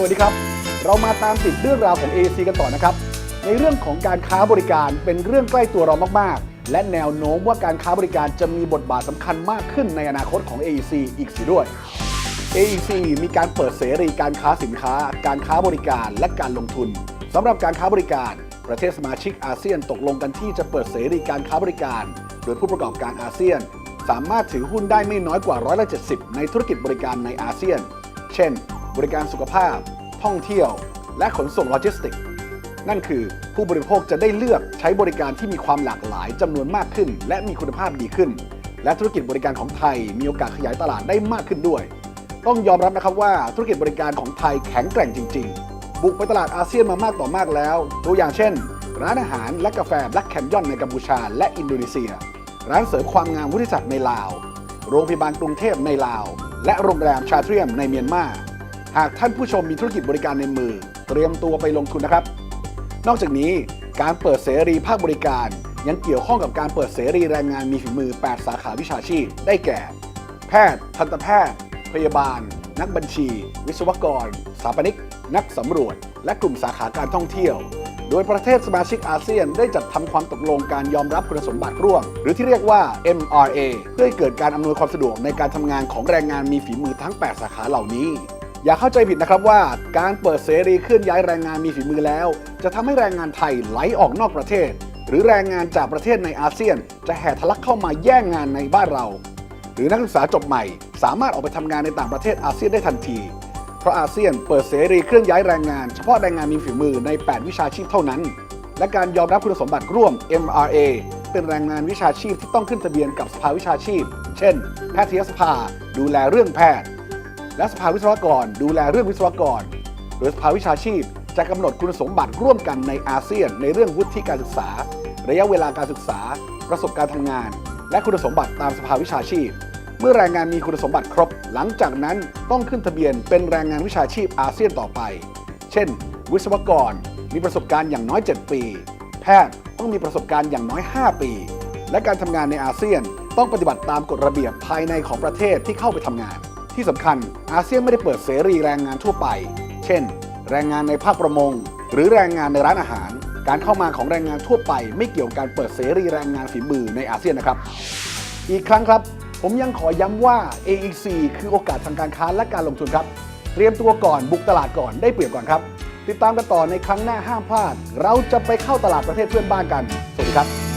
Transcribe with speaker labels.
Speaker 1: สวัสดีครับ เรามาตามติดเรื่องราวของ AEC กันต่อนะครับ ในเรื่องของการค้าบริการเป็นเรื่องใกล้ตัวเรามาก ๆ และแนวโน้มว่าการค้าบริการจะมีบทบาทสำคัญมากขึ้นในอนาคตของ AEC อีกสิด้วย AEC มีการเปิดเสรีการค้าสินค้า การค้าบริการและการลงทุนสำหรับการค้าบริการ ประเทศสมาชิกอาเซียนตกลงกันที่จะเปิดเสรีการค้าบริการ โดยผู้ประกอบการอาเซียน สามารถถือหุ้นได้ไม่น้อยกว่าร้อยละ70 ในธุรกิจบริการในอาเซียน เช่น บริการสุขภาพ ท่องเที่ยว และขนส่งโลจิสติกส์นั่นคือผู้บริโภคจะได้เลือกใช้บริการที่มีความหลากหลายจำนวนมากขึ้น และมีคุณภาพดีขึ้น และธุรกิจบริการของไทยมีโอกาสขยายตลาดได้มากขึ้นด้วย ต้องยอมรับนะครับว่าธุรกิจบริการของไทยแข็งแกร่งจริง ๆ บุกไปตลาดอาเซียนมามากต่อมากแล้ว ตัวอย่างเช่น ร้านอาหารและกาแฟ Black Canyon ในกัมพูชา และอินโดนีเซีย ร้านเสริมความงามวุฒิศักดิ์ในลาว โรงพยาบาลกรุงเทพในลาว และโรงแรมชาเทรียมในเมียนมา หากท่านผู้ชมมีธุรกิจบริการในมือ เตรียมตัวไปลงทุนนะครับ นอกจากนี้การเปิดเสรีภาคบริการ ยังเกี่ยวข้องกับการเปิดเสรีแรงงานมีฝีมือ 8 สาขาวิชาชีพ ได้แก่ แพทย์ ทันตแพทย์ พยาบาล นักบัญชี วิศวกร สถาปนิก นักสำรวจ และกลุ่มสาขาการท่องเที่ยว โดยประเทศสมาชิกอาเซียนได้จัดทำความตกลงการยอมรับคุณสมบัติร่วม หรือที่เรียกว่า MRA เพื่อให้เกิดการอำนวยความสะดวกในการทำงานของแรงงานมีฝีมือทั้ง 8 สาขาเหล่านี้ อย่าเข้าใจผิดนะครับว่าการเปิดเสรีเคลื่อนย้ายแรงงานมีฝีมือแล้ว จะทำให้แรงงานไทยไหลออกนอกประเทศ หรือแรงงานจากประเทศในอาเซียน จะแห่ทะลักเข้ามาแย่งงานในบ้านเรา หรือนักศึกษาจบใหม่ สามารถออกไปทำงานในต่างประเทศอาเซียนได้ทันที เพราะอาเซียนเปิดเสรีเคลื่อนย้ายแรงงานเฉพาะแรงงานมีฝีมือใน 8 วิชาชีพเท่านั้น และการยอมรับคุณสมบัติร่วม MRA เป็นแรงงานวิชาชีพที่ต้องขึ้นทะเบียนกับสภาวิชาชีพ เช่น แพทยสภา ดูแลเรื่องแพทย์ และสภาวิศวกรดูแลเรื่องวิศวกร โดยสภาวิชาชีพจะกำหนดคุณสมบัติร่วมกันในอาเซียน ในเรื่องวุฒิการศึกษา ระยะเวลาการศึกษา ประสบการณ์ทำงาน และคุณสมบัติตามสภาวิชาชีพ เมื่อแรงงานมีคุณสมบัติครบ หลังจากนั้นต้องขึ้นทะเบียนเป็นแรงงานวิชาชีพอาเซียนต่อไป เช่น วิศวกรมีประสบการณ์อย่างน้อย 7 ปี แพทย์ต้องมีประสบการณ์อย่างน้อย 5 ปี และการทำงานในอาเซียนต้องปฏิบัติตามกฎระเบียบภายในของประเทศที่เข้าไปทำงาน ที่สำคัญอาเซียนไม่ได้เปิดเสรีแรงงานทั่วไป เช่น แรงงานในภาคประมง หรือแรงงานในร้านอาหาร การเข้ามาของแรงงานทั่วไป ไม่เกี่ยวกับการเปิดเสรีแรงงานฝีมือในอาเซียนนะครับ อีกครั้งครับ ผมยังขอย้ำว่า AEC คือโอกาสทางการค้าและการลงทุนครับ เตรียมตัวก่อนบุกตลาดก่อนได้เปรียบก่อนครับ ติดตามกันต่อในครั้งหน้าห้ามพลาด เราจะไปเข้าตลาดประเทศเพื่อนบ้านกัน สวัสดีครับ